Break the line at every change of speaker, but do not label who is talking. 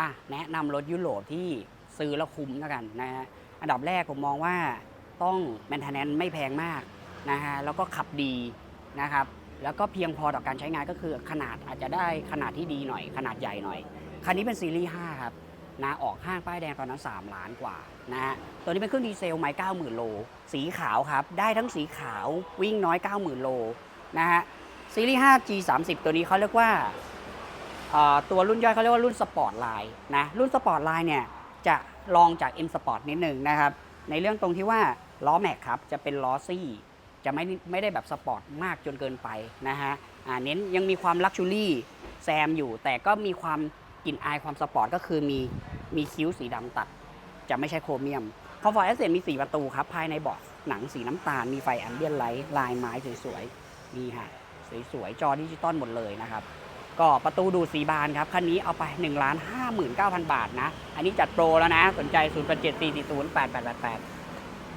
อะแนะนำรถยุโรปที่ซื้อแล้วคุ้มแล้วกันนะฮะอันดับแรกผมมองว่าต้องแมนเทนแนนไม่แพงมากนะฮะแล้วก็ขับดีนะครับ แล้วก็เพียงพอต่อการใช้งานก็คือขนาดอาจจะได้ขนาดที่ดีหน่อย ขนาดใหญ่หน่อย คันนี้เป็นซีรีส์ 5 ครับนะออกห้างป้ายแดงตอนนั้น 3 ล้านกว่านะฮะตัวนี้เป็นเครื่องดีเซลไม้90,000 โล สีขาวครับ ได้ทั้งสีขาววิ่งน้อย 90,000 โลนะฮะซีรีส์ 5 G30 ตัวนี้เขาเรียกว่า ตัวรุ่นย่อยเขาเรียกว่ารุ่นสปอร์ตไลน์นะรุ่นสปอร์ตไลน์เนี่ยจะลองจาก M Sport นิดหนึ่งนะครับ ในเรื่องตรงที่ว่าล้อแม็กครับจะเป็นล้อซี่จะไม่ไม่ได้แบบสปอร์ตมากจนเกินไปนะฮะเน้นยังมีความลักชูรี่แซมอยู่ แต่ก็มีความกลิ่นอายความสปอร์ตก็คือมีมีคิ้วสีดำตัด จะไม่ใช่โครเมียมคอมฟอร์ตเอสเซมี 4 ประตูครับ ภายในเบาะหนังสีน้ำตาล มีไฟแอมเบียนไลท์ลายไม้สวยๆนี่ฮะสวยๆ จอดิจิตอลหมดเลยนะครับ ก็ประตูดูสีบานครับ คันนี้เอาไป1นึ่งล้านห้าหมื่นเก้าพันบาทนะ อันนี้จัดโปรแล้วนะ สนใจ 0 8 7 4 4 0 8 8 8 8